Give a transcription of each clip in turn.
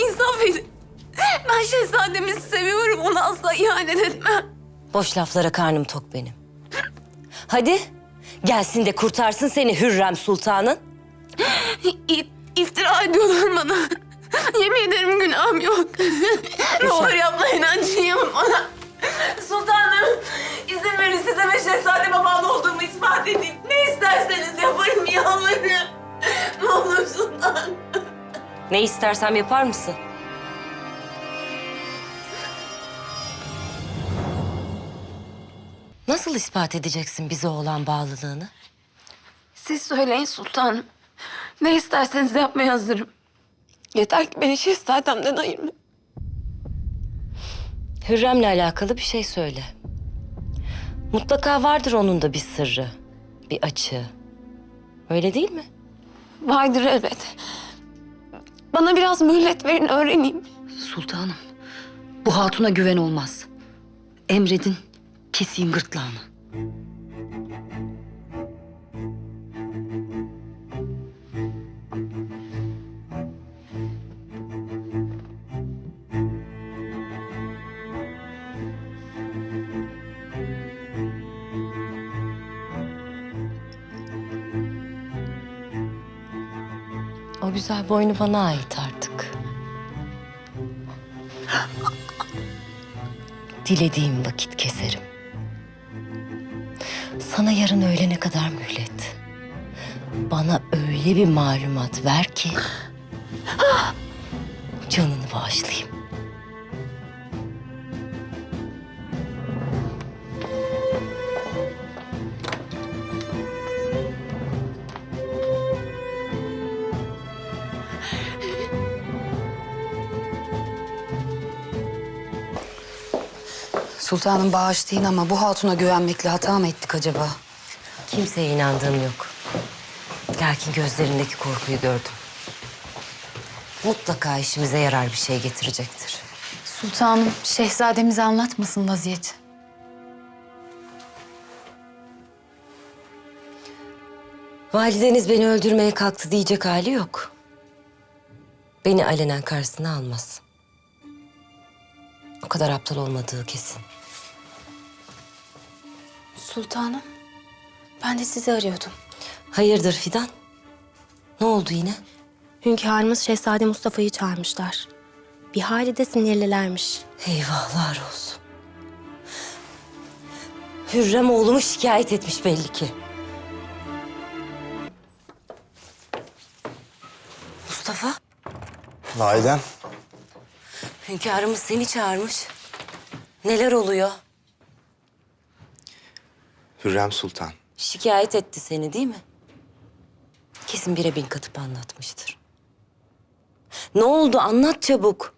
İnsaf edin. Ben şehzademi seviyorum. Ona asla ihanet etmem. Boş laflara karnım tok benim. Hadi gelsin de kurtarsın seni Hürrem Sultan'ın. İ- iftira ediyorlar bana. Yemin ederim günahım yok. ne olur yapmayın acıyım bana. Ne istersem yapar mısın? Nasıl ispat edeceksin bize olan bağlılığını? Siz söyleyin sultanım. Ne isterseniz yapmaya hazırım. Yeter ki beni şehzademden ayırmayın. Hürrem'le alakalı bir şey söyle. Mutlaka vardır onun da bir sırrı, bir açığı. Öyle değil mi? Vardır elbet. Bana biraz mühlet verin öğreneyim. Sultanım, bu hatuna güven olmaz. Emredin, keseyim gırtlağını. O güzel boynu bana ait artık. Dilediğim vakit keserim. Sana yarın öğlene kadar mühlet. Bana öyle bir malumat ver ki... ...canını bağışlayayım. Sultanım bağışlayın ama bu hatuna güvenmekle hata mı ettik acaba? Kimseye inandığım yok. Lakin gözlerindeki korkuyu gördüm. Mutlaka işimize yarar bir şey getirecektir. Sultanım, şehzademize anlatmasın vaziyeti. Valideniz beni öldürmeye kalktı diyecek hali yok. Beni alenen karşısına almaz. O kadar aptal olmadığı kesin. Sultanım, ben de sizi arıyordum. Hayırdır Fidan? Ne oldu yine? Hünkârımız Şehzade Mustafa'yı çağırmışlar. Bir hali de sinirlilermiş. Eyvahlar olsun. Hürrem oğlumu şikayet etmiş belli ki. Mustafa, Validem. hünkârımız seni çağırmış. Neler oluyor? Hürrem Sultan. Şikayet etti seni değil mi? Kesin bire bin katıp anlatmıştır. Ne oldu anlat çabuk.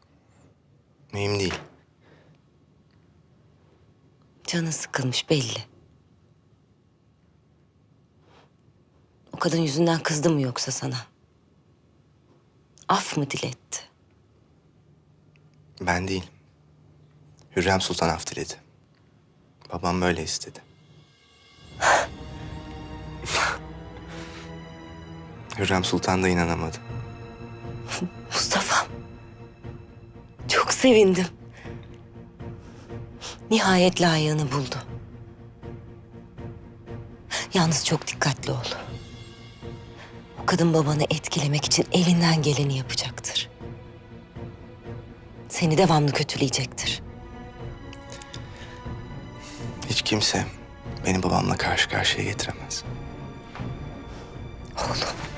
Mühim değil. Canın sıkılmış belli. O kadın yüzünden kızdı mı yoksa sana? Af mı diletti? Ben değil. Hürrem Sultan af diledi. Babam böyle istedi. Hürrem Sultan da inanamadı. Mustafa'm. Çok sevindim. Nihayet layığını buldu. Yalnız çok dikkatli ol. O kadın babanı etkilemek için elinden geleni yapacaktır. Seni devamlı kötüleyecektir. Hiç kimse beni babamla karşı karşıya getiremez. Oğlum.